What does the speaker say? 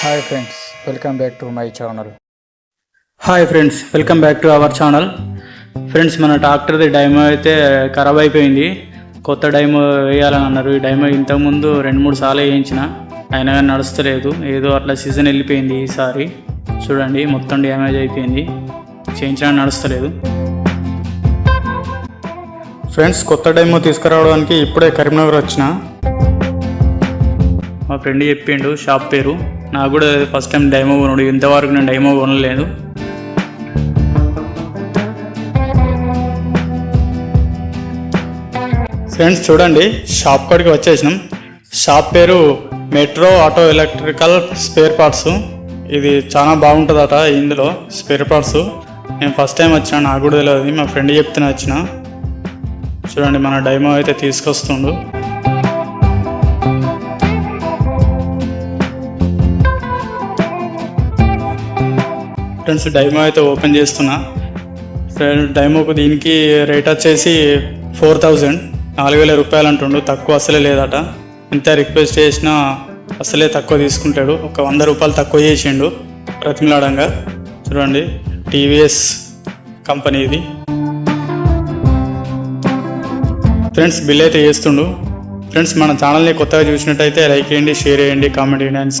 Hi friends welcome back to my channel hi friends welcome back to our channel friends మన ట్రాక్టర్ది డైమో అయితే ఖరాబ్ అయిపోయింది. కొత్త డైమో వేయాలని అన్నారు. ఈ డైమో ఇంతకుముందు రెండు మూడు సార్లు వేయించిన. అయినా కానీ నడుస్తలేదు. ఏదో అట్లా సీజన్ వెళ్ళిపోయింది ఈసారి. చూడండి మొత్తం డ్యామేజ్ అయిపోయింది. చేయించడానికి నడుస్తలేదు. ఫ్రెండ్స్ కొత్త డైమో తీసుకురావడానికి ఇప్పుడే కరీంనగర్ వచ్చిన. మా ఫ్రెండ్ చెప్పిండు షాప్ పేరు. నాకు కూడా ఫస్ట్ టైం డైమో కొనుడు ఇంతవరకు నేను డైమో కొనలేదు. ఫ్రెండ్స్ చూడండి షాప్ కాడికి వచ్చేసినాం. షాప్ పేరు metro auto electrical spare parts. ఇది చాలా బాగుంటుందట ఇందులో స్పేర్ పార్ట్స్. నేను ఫస్ట్ టైం వచ్చిన నాకు కూడా తెలియదు మా ఫ్రెండ్ చెప్తేనే వచ్చిన. చూడండి మన డైమో అయితే తీసుకొస్తుండు. ఫ్రెండ్స్ డైమో అయితే ఓపెన్ చేస్తున్నా. ఫ్రెండ్ డైమోకు దీనికి రేట్ వచ్చేసి ఫోర్ థౌజండ్ నాలుగు వేల రూపాయలు అంటుండు. తక్కువ అసలే లేదట. ఎంత రిక్వెస్ట్ చేసినా అసలే తక్కువ తీసుకుంటాడు. ఒక వంద రూపాయలు తక్కువ చేసిండు ప్రతిమలాడంగా. చూడండి టీవీఎస్ కంపెనీ ఇది. ఫ్రెండ్స్ బిల్ అయితే చేస్తుండు. ఫ్రెండ్స్ మన ఛానల్ని కొత్తగా చూసినట్టయితే లైక్ చేయండి షేర్ చేయండి కామెంట్ చేయండి